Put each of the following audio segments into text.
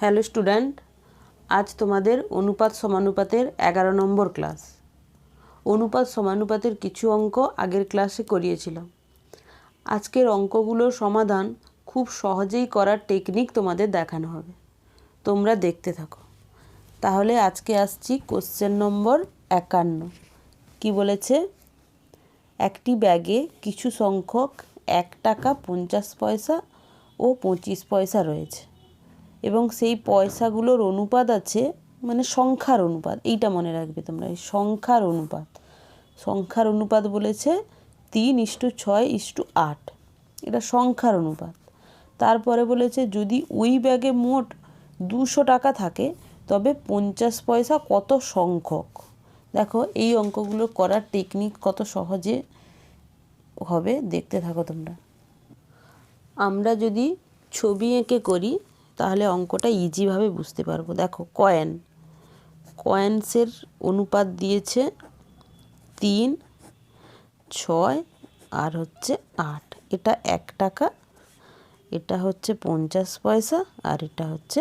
Hello student, আজ তোমাদের অনুপাত সমানুপাতের এগারো নম্বর ক্লাস। অনুপাত সমানুপাতের কিছু অঙ্ক আগের ক্লাসে করিয়েছিলাম। আজকের অঙ্কগুলোর সমাধান খুব সহজেই করার টেকনিক তোমাদের দেখানো হবে। তোমরা দেখতে থাকো। তাহলে আজকে আসছি কোশ্চেন নম্বর একান্ন। কি বলেছে? একটি ব্যাগে কিছু সংখ্যক এক টাকা পঞ্চাশ পয়সা ও পঁচিশ পয়সা রয়েছে। এবং সেই পয়সাগুলোর অনুপাত আছে মানে সংখ্যার অনুপাত, এইটা মনে রাখবে তোমরা, এই সংখ্যার অনুপাত। সংখ্যার অনুপাত বলেছে তিন ইস্টু ছয় ইস্টু আট, এটা সংখ্যার অনুপাত। তারপরে বলেছে যদি ওই ব্যাগে মোট দুশো টাকা থাকে, তবে পঞ্চাশ পয়সা কত সংখ্যক? দেখো, এই অঙ্কগুলো করার টেকনিক কত সহজে হবে, দেখতে থাকো তোমরা। আমরা যদি ছবি এঁকে করি তাহলে অঙ্কটা ইজিভাবে বুঝতে পারব। দেখো কয়েন কয়েন্সের অনুপাত দিয়েছে তিন, ছয় আর হচ্ছে আট। এটা এক টাকা, এটা হচ্ছে পঞ্চাশ পয়সা আর এটা হচ্ছে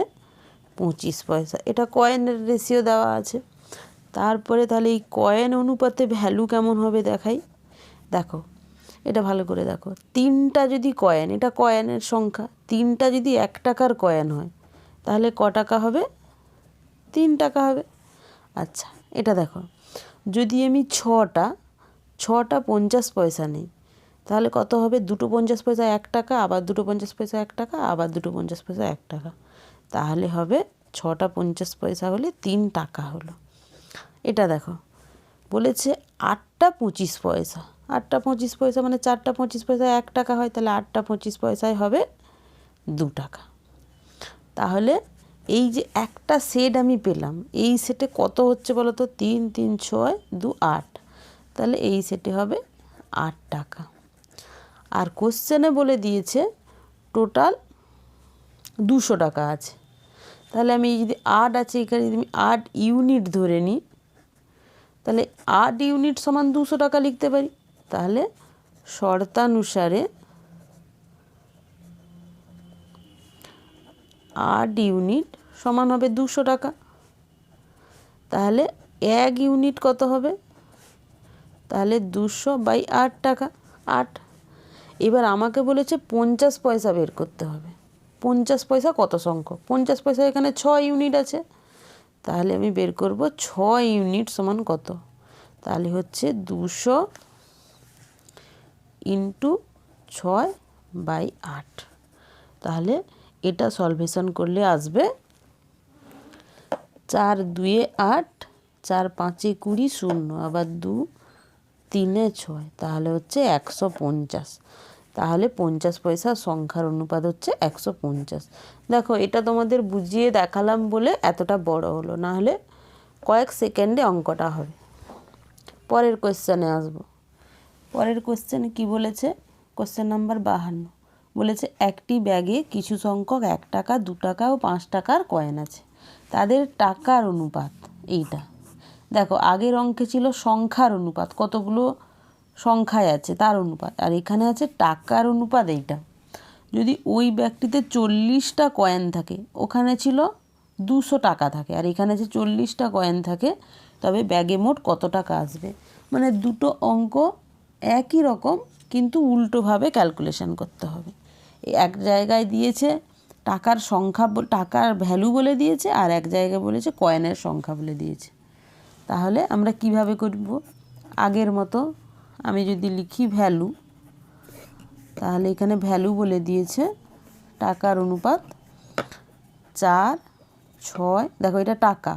পঁচিশ পয়সা। এটা কয়েনের রেশিও দেওয়া আছে। তারপরে তাহলে এই কয়েন অনুপাতে ভ্যালু কেমন হবে দেখাই। দেখো এটা ভালো করে দেখো। তিনটা যদি কয়েন এটা কয়েনের সংখ্যা, তিনটা যদি এক টাকার কয়েন হয়, তাহলে ক টাকা হবে? তিন টাকা হবে। আচ্ছা এটা দেখো। যদি আমি ছটা ছটা পঞ্চাশ পয়সা নেই, তাহলে কত হবে? দুটো পঞ্চাশ পয়সা এক টাকা, আবার দুটো পঞ্চাশ পয়সা এক টাকা, আবার দুটো পঞ্চাশ পয়সা এক টাকা। তাহলে হবে ছটা পঞ্চাশ পয়সা হলে তিন টাকা হলো। এটা দেখো, বলেছে আটটা পঁচিশ পয়সা। আটটা পঁচিশ পয়সা মানে চারটা পঁচিশ পয়সা এক টাকা হয়, তাহলে আটটা পঁচিশ পয়সায় হবে দু টাকা। তাহলে এই যে একটা সেট আমি পেলাম, এই সেটে কত হচ্ছে বলো তো? তিন তিন, ছয়, দু, আট। তাহলে এই সেটে হবে আট টাকা। আর কোশ্চেনে বলে দিয়েছে টোটাল দুশো টাকা আছে। তাহলে আমি যদি আট আছে, এখানে যদি আমি আট ইউনিট ধরে নিই, তাহলে আট ইউনিট সমান দুশো টাকা লিখতে পারি। তাহলে শর্তানুসারে আট ইউনিট সমান হবে দুশো টাকা। তাহলে এক ইউনিট কত হবে? তাহলে দুশো বাই আট টাকা, আট। এবার আমাকে বলেছে পঞ্চাশ পয়সা বের করতে হবে। পঞ্চাশ পয়সা কত সংখ্যক? পঞ্চাশ পয়সা এখানে ছ ইউনিট আছে। তাহলে আমি বের করব ছ ইউনিট সমান কত? তাহলে হচ্ছে দুশো ইন্টু ছয় বাই আট। তাহলে এটা সলভেশন করলে আসবে চার দুয়ে আট, চার পাঁচে কুড়ি শূন্য, আবার দু তিনে ছয়, তাহলে হচ্ছে একশো পঞ্চাশ। তাহলে পঞ্চাশ পয়সা সংখ্যার অনুপাত হচ্ছে একশো পঞ্চাশ। দেখো, এটা তোমাদের বুঝিয়ে দেখালাম বলে এতটা বড় হলো না হলে কয়েক সেকেন্ডে অঙ্কটা হবে। পরের কোয়েশ্চেনে আসব। পরের কোশ্চেনে কি বলেছে? কোশ্চেন নাম্বার বাহান্ন। বলেছে, একটি ব্যাগে কিছু সংখ্যক এক টাকা, দু টাকা ও পাঁচ টাকার কয়েন আছে। তাদের টাকার অনুপাত এইটা। দেখো, আগের অঙ্কে ছিল সংখ্যার অনুপাত। কতগুলো সংখ্যায় আছে, তার অনুপাত। আর এখানে আছে টাকার অনুপাত এইটা। যদি ওই ব্যক্তিতে চল্লিশটা কয়েন থাকে, ওখানে ছিল দুশো টাকা থাকে। আর এখানে যে চল্লিশটা কয়েন থাকে, তবে ব্যাগে মোট কত টাকা আসবে? মানে দুটো অঙ্ক একই রকম, কিন্তু উল্টোভাবে ক্যালকুলেশন করতে হবে। এক জায়গায় দিয়েছে টাকার সংখ্যা টাকার ভ্যালু বলে দিয়েছে আর এক জায়গায় বলেছে কয়েনের সংখ্যা বলে দিয়েছে। তাহলে আমরা কীভাবে করব? আগের মতো আমি যদি লিখি ভ্যালু তাহলে এখানে ভ্যালু বলে দিয়েছে টাকার অনুপাত চার, ছয়, দেখো এটা টাকা।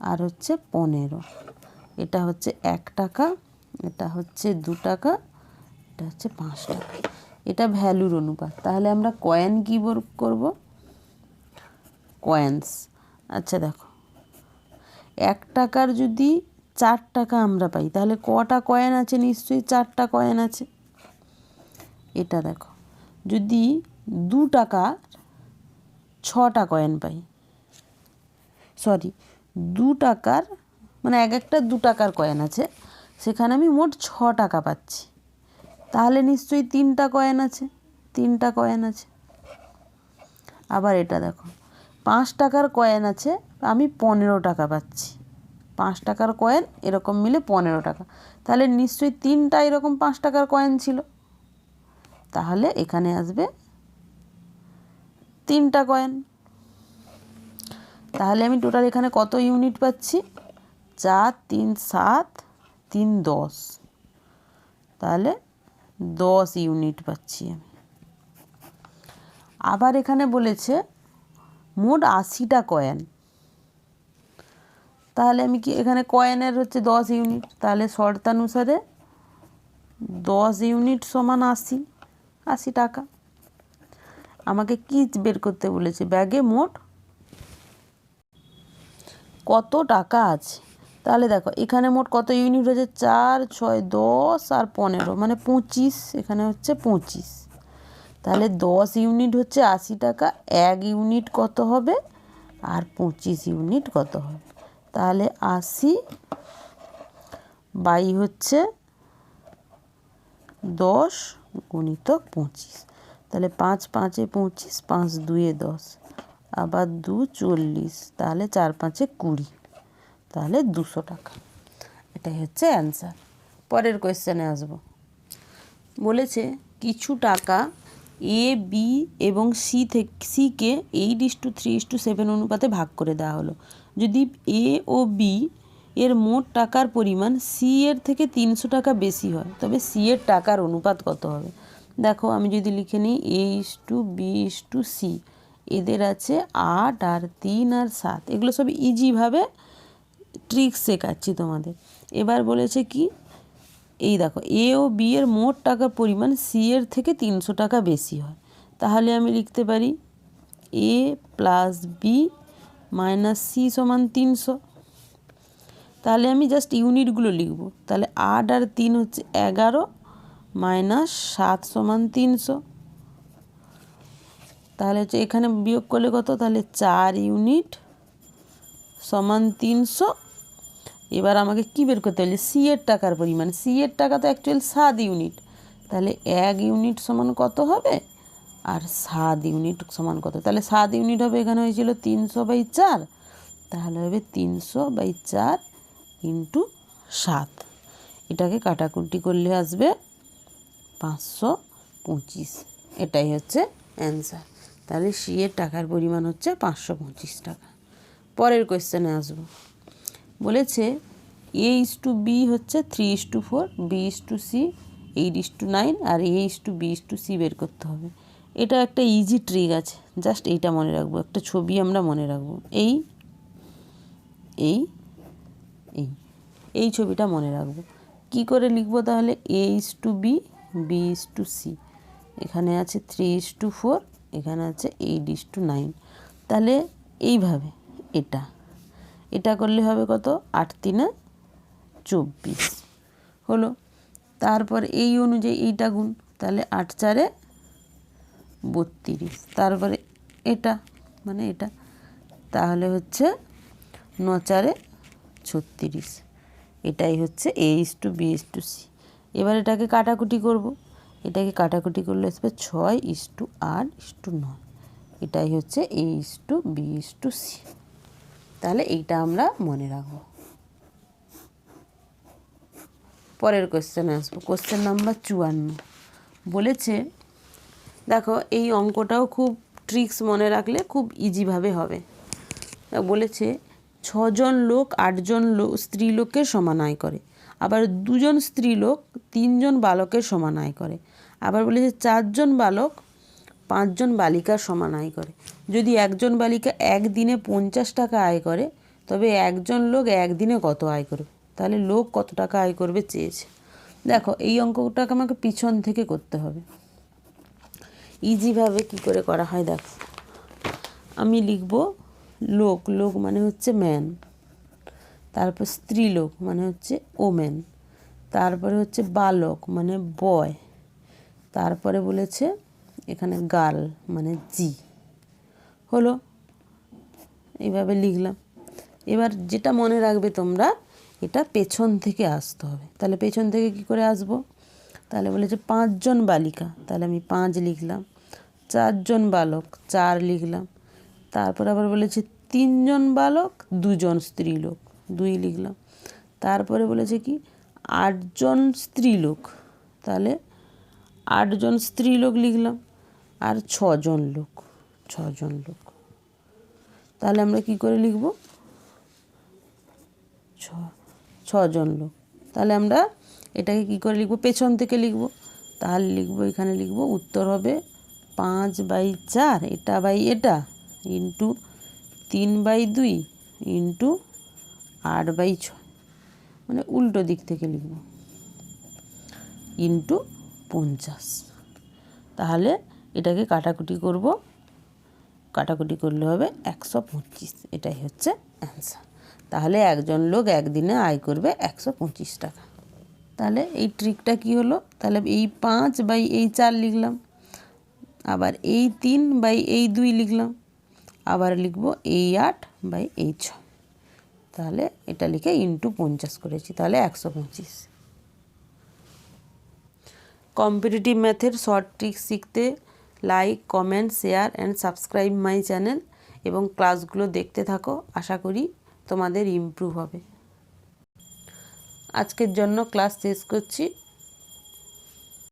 আর হচ্ছে পনেরো। এটা হচ্ছে এক টাকা, এটা হচ্ছে দু টাকা, এটা হচ্ছে পাঁচ টাকা। এটা ভ্যালুর অনুপাত। তাহলে আমরা কয়েন কী করব? কয়েন্স আচ্ছা দেখো, এক টাকার যদি চার টাকা আমরা পাই, তাহলে কটা কয়েন আছে? নিশ্চয়ই চারটা কয়েন আছে। এটা দেখো, যদি দু টাকা ছটা কয়েন পাই সরি দু টাকার মানে এক একটা দু টাকার কয়েন আছে। সেখানে আমি মোট ছ টাকা পাচ্ছি। তাহলে নিশ্চয়ই তিনটা কয়েন আছে, তিনটা কয়েন আছে। আবার এটা দেখো, পাঁচ টাকার কয়েন আছে, আমি পনেরো টাকা পাচ্ছি। পাঁচ টাকার কয়েন এরকম মিলে পনেরো টাকা। তাহলে নিশ্চয়ই তিনটা এরকম পাঁচ টাকার কয়েন ছিল। তাহলে এখানে আসবে তিনটা কয়েন তাহলে আমি টোটাল এখানে কত ইউনিট পাচ্ছি? চার, তিন, সাত, তিন, দশ। তাহলে দশ ইউনিট পাচ্ছি আমি। আবার এখানে বলেছে, মোট আশিটা কয়েন তাহলে আমি কি এখানে কয়েনের হচ্ছে দশ ইউনিট? তাহলে শর্তানুসারে দশ ইউনিট সমান আশি আশি টাকা। আমাকে কি বের করতে বলেছে? ব্যাগে মোট কত টাকা আছে? তাহলে দেখো, এখানে মোট কত ইউনিট হচ্ছে চার, ছয়, দশ আর পনেরো। মানে পঁচিশ, এখানে হচ্ছে পঁচিশ। তাহলে দশ ইউনিট হচ্ছে আশি টাকা, এক ইউনিট কত হবে? আর পঁচিশ ইউনিট কত হবে? তাহলে আশি বাই হচ্ছে দশ গুণিতক পঁচিশ। তাহলে পাঁচ পাঁচে পঁচিশ, পাঁচ দুয়ে দশ। আবার দু চল্লিশ, তাহলে চার পাঁচে কুড়ি। তাহলে দুশো টাকা। এটাই হচ্ছে অ্যান্সার পরের কোয়েশ্চেনে আসব। বলেছে, কিছু টাকা এ বি এবং সি থেকে সিকে eight is to three is to seven অনুপাতে ভাগ করে দেওয়া হলো। যদি এ ও বি এর মোট টাকার পরিমাণ সি এর থেকে তিনশো টাকা বেশি হয়, তবে সি এর টাকার অনুপাত কত হবে? দেখো, আমি যদি লিখে নিই A is to B is to C এদের আছে আট আর তিন আর সাত। এগুলো সব ইজিভাবে ট্রিক্স শেখাচ্ছি তোমাদের। এবার বলেছে কি, এই দেখো এ ও বি এর মোট টাকার পরিমাণ সি এর থেকে তিনশো টাকা বেশি হয়। তাহলে আমি লিখতে পারি A plus B minus C সমান তিনশো। তাহলে আমি জাস্ট ইউনিটগুলো লিখব। তাহলে আট আর তিন হচ্ছে এগারো মাইনাস সাত সমান তিনশো। তাহলে হচ্ছে এখানে বিয়োগ করলে কত? তাহলে চার ইউনিট সমান তিনশো। এবার আমাকে কী বের করতে হবে সি এর টাকার পরিমাণ। সি এর টাকা তো অ্যাকচুয়াল সাত ইউনিট তাহলে এক ইউনিট সমান কত হবে? আর সাত ইউনিট সমান কত? তাহলে সাত ইউনিট হবে এখানে হয়েছিল তিনশো বাই চার। তাহলে হবে তিনশো বাই চার ইন্টু সাত। এটাকে কাটাকুটি করলে আসবে পাঁচশো পঁচিশ। এটাই হচ্ছে অ্যান্সার তাহলে সি এর টাকার পরিমাণ হচ্ছে পাঁচশো পঁচিশ টাকা। পরের কোয়েশ্চেনে আসব। বলেছে এ ইস টু বি হচ্ছে three is to four B is to C eight is to nine R A is to B is to C বের করতে হবে এটা একটা ইজি ট্রিক আছে জাস্ট এইটা মনে রাখব একটা ছবি আমরা মনে রাখব এই এই এই এই ছবিটা মনে রাখব কি করে লিখব তাহলে A is to B B is to C এখানে আছে থ্রি ইস টু ফোর এখানে আছে এইট ইস টু নাইন তাহলে এইভাবে এটা এটা করলে হবে কত? আট তিনে চব্বিশ। হলো। তারপর এই অনুযায়ী এইটা গুণ, তাহলে আট চারে বত্রিশ। তারপরে এটা মানে এটা, তাহলে হচ্ছে ন চারে ছত্রিশ। এটাই হচ্ছে A is to B is to C এবার এটাকে কাটাকুটি করব। এটাকে কাটাকুটি করলে আসবে ছয় ইস টু আট ইস টু নয়। এটাই হচ্ছে A is to B is to C তাহলে এইটা আমরা মনে রাখব। পরের কোশ্চেনে আসব। কোশ্চেন নাম্বার চুয়ান্ন। বলেছে, দেখো, এই অঙ্কটাও খুব ট্রিক্স মনে রাখলে খুব ইজিভাবে হবে। বলেছে, ছজন লোক আটজন লোক স্ত্রী লোকের সমান আয় করে। আবার দুজন স্ত্রী লোক তিনজন বালকের সমান আয় করে। আবার বলেছে, চারজন বালক পাঁচজন বালিকার সমান আয় করে। যদি একজন বালিকা একদিনে পঞ্চাশ টাকা আয় করে, তবে একজন লোক একদিনে কত আয় করবে? তাহলে লোক কত টাকা আয় করবে চেয়েছে। দেখো, এই অঙ্কটাকে আমাকে পিছন থেকে করতে হবে। ইজিভাবে কি করে করা হয় দেখো। আমি লিখব লোক লোক মানে হচ্ছে ম্যান তারপর স্ত্রী লোক মানে হচ্ছে ওম্যান তারপরে হচ্ছে বালক মানে বয় তারপরে বলেছে এখানে গার্ল মানে জি। হলো, এইভাবে লিখলাম। এবার যেটা মনে রাখবে তোমরা, এটা পেছন থেকে আসতে হবে। তাহলে পেছন থেকে কি করে আসব? তাহলে বলেছে পাঁচজন বালিকা। তাহলে আমি পাঁচ লিখলাম। চারজন বালক, চার লিখলাম। তারপর আবার বলেছে তিনজন বালক, দুজন স্ত্রীলোক। দুই লিখলাম। তারপরে বলেছে কি, আটজন স্ত্রীলোক। তাহলে আটজন স্ত্রীলোক লিখলাম। আর ছজন লোক ছজন লোক। তাহলে আমরা কি করে লিখব? ছ, ছজন লোক। তাহলে আমরা এটাকে কি করে লিখব? পেছন থেকে লিখব। তাহলে লিখব, এখানে লিখব, উত্তর হবে পাঁচ বাই চার, এটা বাই এটা, ইন্টু তিন বাই দুই, ইন্টু আট বাই ছয়। মানে উল্টো দিক থেকে লিখব। ইন্টু পঞ্চাশ। তাহলে এটাকে কাটাকুটি করব। কাটাকুটি করলে হবে একশো পঁচিশ। এটাই হচ্ছে অ্যান্সার তাহলে একজন লোক একদিনে আয় করবে একশো পঁচিশ টাকা। তাহলে এই ট্রিকটা কি হলো? তাহলে এই পাঁচ বাই এই চার লিখলাম। আবার এই তিন বাই এই দুই লিখলাম। আবার লিখব এই আট বাই এই ছয় তাহলে এটা লিখে ইন্টু পঞ্চাশ করেছি। তাহলে একশো পঁচিশ। কম্পিটিটিভ ম্যাথের শর্ট ট্রিক শিখতে like comment share and subscribe my channel এবং ক্লাসগুলো দেখতে থাকো। আশা করি তোমাদের ইমপ্রুভ হবে। আজকের জন্য ক্লাস শেষ করছি।